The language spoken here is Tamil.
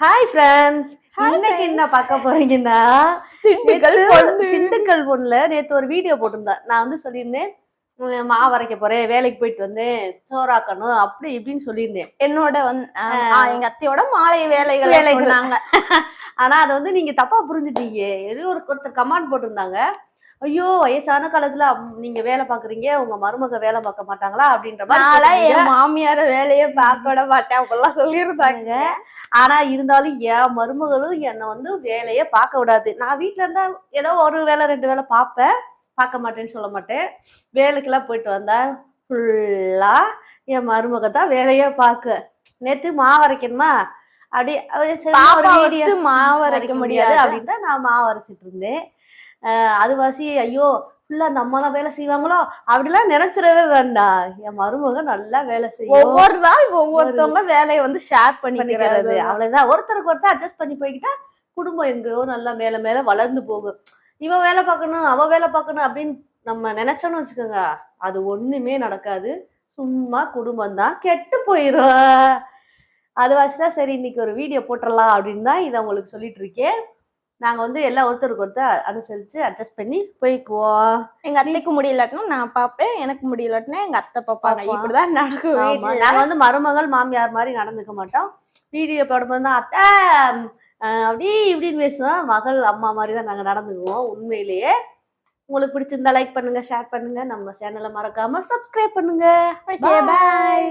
ஹாய் ஃப்ரெண்ட்ஸ் இன்னைக்கு. என்ன பார்க்க போறீங்கன்னா திண்டுக்கல் பொண்ணுல நேத்து ஒரு வீடியோ போட்டிருந்தேன் நான் வந்து சொல்லியிருந்தேன் மாவு அரைக்க போறேன் வேலைக்கு போயிட்டு வந்தேன் சோறாக்கணும் அப்படி இப்படின்னு சொல்லியிருந்தேன். என்னோட வந்து எங்க அத்தையோட மாலை வேலைகள் வேலைகள். சொன்னாங்க. ஆனா அதை வந்து நீங்க தப்பா புரிஞ்சுட்டீங்க. ஏதோ ஒரு ஒருத்தர் கமெண்ட் போட்டிருந்தாங்க. ஐயோ வயசான காலத்துல நீங்க வேலை பாக்குறீங்க உங்க மருமக வேலை பார்க்க மாட்டாங்களா? அப்படின்ற மாதிரி மாமியார வேலையை பார்க்க விட மாட்டேன் அப்படிலாம் சொல்லியிருந்தாங்க. ஆனா இருந்தாலும் என் மருமகளும் என்னை வந்து வேலையை பார்க்க விடாது நான் வீட்ல இருந்தா ஏதோ ஒரு வேலை ரெண்டு வேலை பார்ப்பேன் பார்க்க மாட்டேன்னு சொல்ல மாட்டேன் வேலைக்கெல்லாம் போயிட்டு வந்தா ஃபுல்லா என் மருமக தான் வேலையே பார்க்க நேத்து மாவு அரைக்கணுமா அப்படியே மாவு அரைக்க முடியாது அப்படின்னு தான் நான் மாவு அரைச்சிட்டு இருந்தேன் அது வாசி ஐயோ ஃபுல்லா அந்த அம்மா தான் வேலை செய்வாங்களோ? அப்படிலாம் நினைச்சிடவே வேண்டாம். என் மருமக நல்லா வேலை செய்யும். ஒவ்வொரு நாள் ஒவ்வொருத்தவங்க வேலையை வந்து ஷேர் பண்ணிக்கிறது. அவ்வளவுதான். ஒருத்தருக்கு ஒருத்தர் அட்ஜஸ்ட் பண்ணி போய்கிட்டா குடும்பம் எங்கேயோ நல்லா மேல மேல வளர்ந்து போகும். இவ வேலை பார்க்கணும் அவ வேலை பார்க்கணும் அப்படின்னு நம்ம நினைச்சோன்னு வச்சுக்கோங்க. அது ஒண்ணுமே நடக்காது. சும்மா குடும்பம் தான் கெட்டு போயிரும். அது வச்சுதான் சரி இன்னைக்கு ஒரு வீடியோ போட்டுடலாம் அப்படின்னு தான் இதை உங்களுக்கு சொல்லிட்டு இருக்கேன். நாங்க வந்து எல்லாம் ஒருத்தருக்கு ஒருத்தர் அனுசரிச்சு அட்ஜஸ்ட் பண்ணி போய்க்குவோம் எங்க அத்தைக்கு முடியலட்டுனா நான் பாப்பேன் எனக்கு முடியலட்டுனா எங்க அத்தை பாப்பாங்க பாப்பா. இப்படிதான் நடக்கும் ஆமா, வீட்டுல. நாங்க வந்து மருமகள் மாமியார் மாதிரி நடந்துக்க மாட்டோம். வீடியோ போடும்போது தான் அத்தை அப்படி இப்படின்னு பேசுவோம். மகள் அம்மா மாதிரி தான் நாங்க நடந்துக்குவோம் உண்மையிலேயே. உங்களுக்கு பிடிச்சிருந்தா லைக் பண்ணுங்க ஷேர் பண்ணுங்க. நம்ம சேனலை மறக்காம சப்ஸ்கிரைப் பண்ணுங்க. Bye.